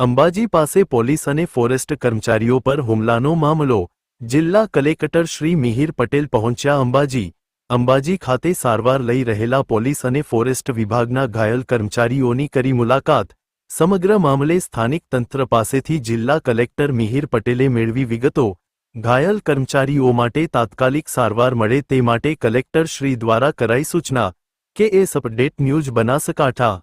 અંબાજી પાસે પોલીસ અને ફોરેસ્ટ કર્મચારીઓ પર હુમલાનો મામલો. જિલ્લા કલેક્ટર શ્રી મિહિર પટેલ પહોંચ્યા અંબાજી. અંબાજી ખાતે સારવાર લઈ રહેલા પોલીસ અને ફોરેસ્ટ વિભાગના ઘાયલ કર્મચારીઓની કરી મુલાકાત. સમગ્ર મામલે સ્થાનિક તંત્ર પાસેથી જિલ્લા કલેક્ટર મિહિર પટેલે મેળવી વિગતો. ઘાયલ કર્મચારીઓ માટે તાત્કાલિક સારવાર મળે તે માટે કલેક્ટર શ્રી દ્વારા કરાઈ સૂચના. K S update news Banaskantha.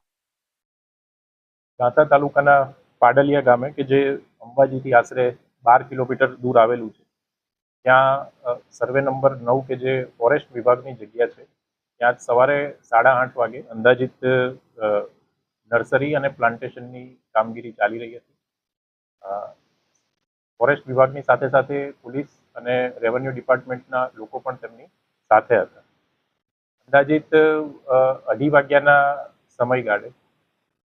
Danta તાલુકાના પાડલિયા ગામે, કે જે અંબાજીથી આશરે બાર કિલોમીટર દૂર આવેલું છે. ત્યાં સર્વે નંબર નવ કે જે ફોરેસ્ટ વિભાગની જગ્યા છે, ત્યાં સવારે સાડા આઠ વાગે અંદાજિત નર્સરી અને પ્લાન્ટેશનની કામગીરી ચાલી રહી હતી. ફોરેસ્ટ વિભાગની સાથે સાથે પોલીસ અને રેવન્યુ ડિપાર્ટમેન્ટના લોકો પણ તેમની સાથે હતા. અંદાજિત અઢી વાગ્યાના સમયગાળે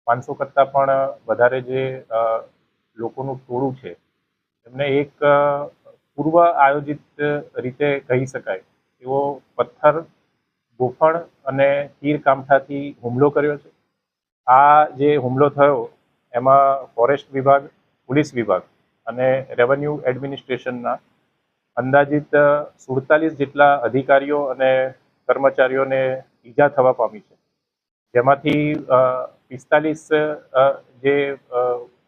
પાંચસો કરતાં પણ વધારે જે લોકોનું ટોળું છે, એમને એક પૂર્વ આયોજિત રીતે કહી શકાય. એવો પથ્થર, ગોફણ અને તીર કામઠાથી હુમલો કર્યો છે. આ જે હુમલો થયો, એમાં ફોરેસ્ટ વિભાગ, પોલીસ વિભાગ અને રેવન્યુ એડમિનિસ્ટ્રેશનના અંદાજિત સુડતાલીસ જેટલા અધિકારીઓ અને કર્મચારીઓને ઈજા થવા પામી છે. જેમાંથી પિસ્તાલીસ જે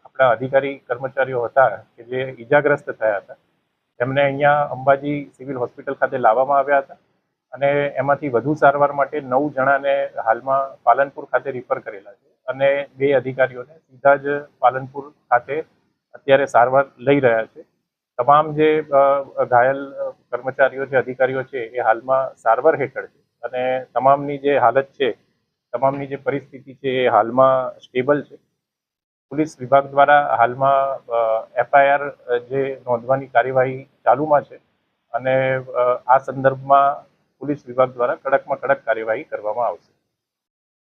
આપણા અધિકારી કર્મચારીઓ હતા કે જે ઈજાગ્રસ્ત થયા હતા, એમને અહીંયા અંબાજી સિવિલ હોસ્પિટલ ખાતે લાવવામાં આવ્યા હતા અને એમાંથી વધુ સારવાર માટે નવ જણાને હાલમાં પાલનપુર ખાતે રિફર કરેલા છે અને બે અધિકારીઓને સીધા જ પાલનપુર ખાતે અત્યારે સારવાર લઈ રહ્યા છે. તમામ જે ઘાયલ કર્મચારીઓ, જે અધિકારીઓ છે એ હાલમાં સારવાર હેઠળ છે અને તમામની જે હાલત છે તમામની જે પરિસ્થિતિ છે એ હાલમાં સ્ટેબલ છે. પોલીસ વિભાગ દ્વારા હાલમાં એફઆઈઆર જે નોંધવાની કાર્યવાહી ચાલુમાં છે અને આ સંદર્ભમાં પોલીસ વિભાગ દ્વારા કડકમાં કડક કાર્યવાહી કરવામાં આવશે.